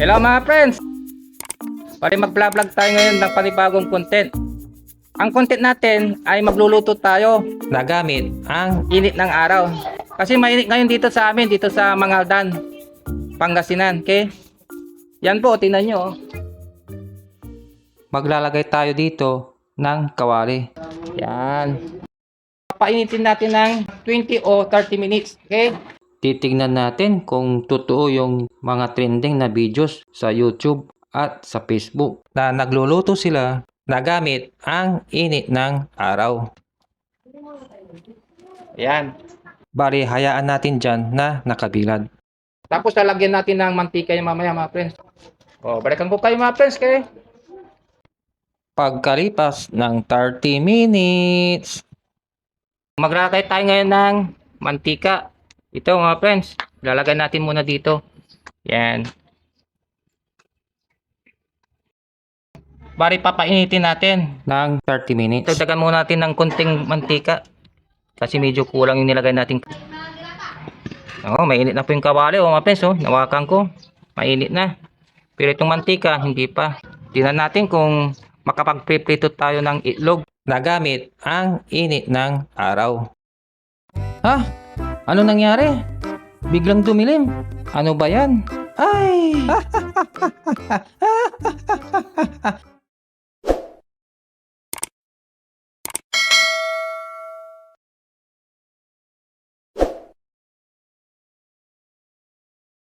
Hello mga friends! Pari mag-vlog tayo ngayon ng panibagong content. Ang content natin ay magluluto tayo na gamit ang init ng araw. Kasi mainit ngayon dito sa amin, dito sa Mangaldan, Pangasinan. Okay? Yan po, tingnan nyo. oh. Maglalagay tayo dito ng kawali. Yan. Painitin natin ng 20 o 30 minutes. Okay? Titignan natin kung totoo yung mga trending na videos sa YouTube at sa Facebook na nagluluto sila na gamit ang init ng araw. Yan. Bali, hayaan natin dyan na nakabilad. Tapos lalagyan natin ng mantika yung mamaya mga friends. O, balikan ko kayo mga friends kay. Pagkalipas ng 30 minutes, maglalagay tayo ngayon ng mantika. Ito mga friends, lalagay natin muna dito. Yan. Bari papainitin natin ng 30 minutes. Dagdagan muna natin ng konting mantika. Kasi medyo kulang yung nilagay natin. Oh, mainit na po yung kawali. Oh, mga friends, oh, nawakan ko. Mainit na. Pero itong mantika, hindi pa. Tingnan natin kung makapagpiprito tayo ng itlog na gamit ang init ng araw. Ha? Ano nangyari? Biglang dumilim. Ano ba yan? Ay!